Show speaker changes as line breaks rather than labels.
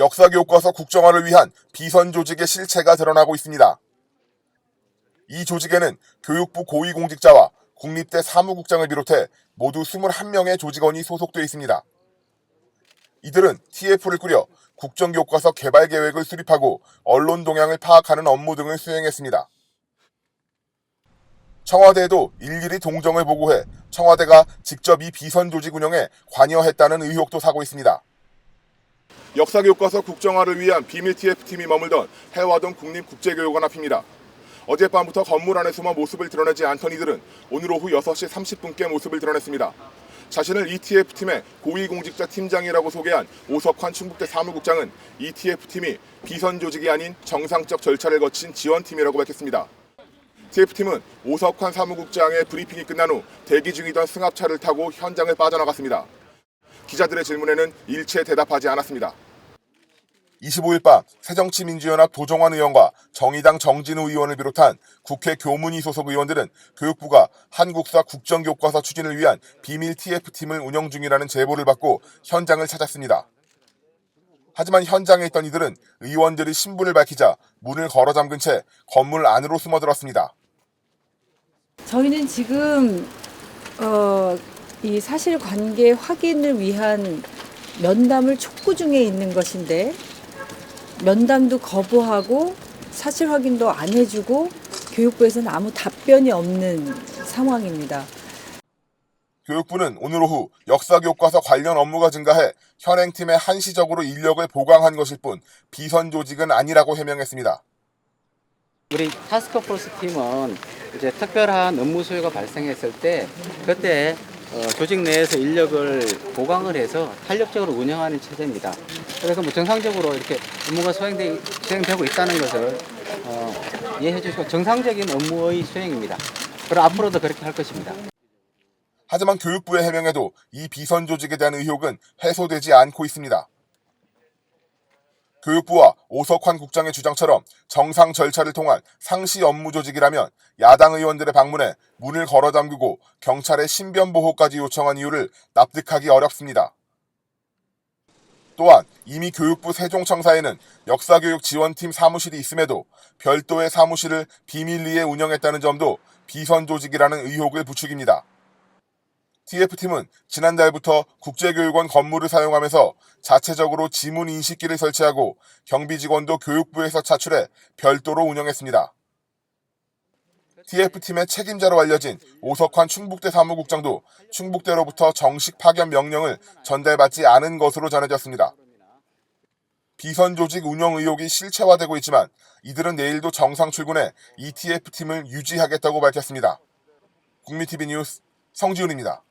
역사교과서 국정화를 위한 비선 조직의 실체가 드러나고 있습니다. 이 조직에는 교육부 고위공직자와 국립대 사무국장을 비롯해 모두 21명의 조직원이 소속되어 있습니다. 이들은 TF를 꾸려 국정교과서 개발 계획을 수립하고 언론 동향을 파악하는 업무 등을 수행했습니다. 청와대에도 일일이 동정을 보고해 청와대가 직접 이 비선 조직 운영에 관여했다는 의혹도 사고 있습니다. 역사교과서 국정화를 위한 비밀 TF팀이 머물던 해화동 국립국제교육원 앞입니다. 어젯밤부터 건물 안에 숨어 모습을 드러내지 않던 이들은 오늘 오후 6시 30분께 모습을 드러냈습니다. 자신을 ETF팀의 고위공직자 팀장이라고 소개한 오석환 충북대 사무국장은 ETF팀이 비선 조직이 아닌 정상적 절차를 거친 지원팀이라고 밝혔습니다. TF팀은 오석환 사무국장의 브리핑이 끝난 후 대기 중이던 승합차를 타고 현장을 빠져나갔습니다. 기자들의 질문에는 일체 대답하지 않았습니다. 25일 밤 새정치민주연합 도정환 의원과 정의당 정진우 의원을 비롯한 국회 교문위 소속 의원들은 교육부가 한국사 국정교과서 추진을 위한 비밀 TF팀을 운영 중이라는 제보를 받고 현장을 찾았습니다. 하지만 현장에 있던 이들은 의원들이 신분을 밝히자 문을 걸어 잠근 채 건물 안으로 숨어들었습니다.
저희는 지금 어, 이 사실관계 확인을 위한 면담을 촉구 중에 있는 것인데 면담도 거부하고 사실 확인도 안 해주고 교육부에서는 아무 답변이 없는 상황입니다.
교육부는 오늘 오후 역사교과서 관련 업무가 증가해 현행팀에 한시적으로 인력을 보강한 것일 뿐 비선 조직은 아니라고 해명했습니다.
우리 타스크포스 팀은 이제 특별한 업무 수요가 발생했을 때 그때 어, 조직 내에서 인력을 보강을 해서 탄력적으로 운영하는 체제입니다. 그래서 뭐 정상적으로 이렇게 업무가 수행되, 수행되고 있다는 것을 어, 이해해 주시고 정상적인 업무의 수행입니다. 그리고 앞으로도 그렇게 할 것입니다.
하지만 교육부의 해명에도 이 비선 조직에 대한 의혹은 해소되지 않고 있습니다. 교육부와 오석환 국장의 주장처럼 정상 절차를 통한 상시 업무 조직이라면 야당 의원들의 방문에 문을 걸어 잠그고 경찰의 신변 보호까지 요청한 이유를 납득하기 어렵습니다. 또한 이미 교육부 세종청사에는 역사교육 지원팀 사무실이 있음에도 별도의 사무실을 비밀리에 운영했다는 점도 비선 조직이라는 의혹을 부추깁니다. TF팀은 지난달부터 국제교육원 건물을 사용하면서 자체적으로 지문 인식기를 설치하고 경비 직원도 교육부에서 차출해 별도로 운영했습니다. TF팀의 책임자로 알려진 오석환 충북대 사무국장도 충북대로부터 정식 파견 명령을 전달받지 않은 것으로 전해졌습니다. 비선 조직 운영 의혹이 실체화되고 있지만 이들은 내일도 정상 출근해 ETF팀을 유지하겠다고 밝혔습니다. 국민TV 뉴스 성지훈입니다.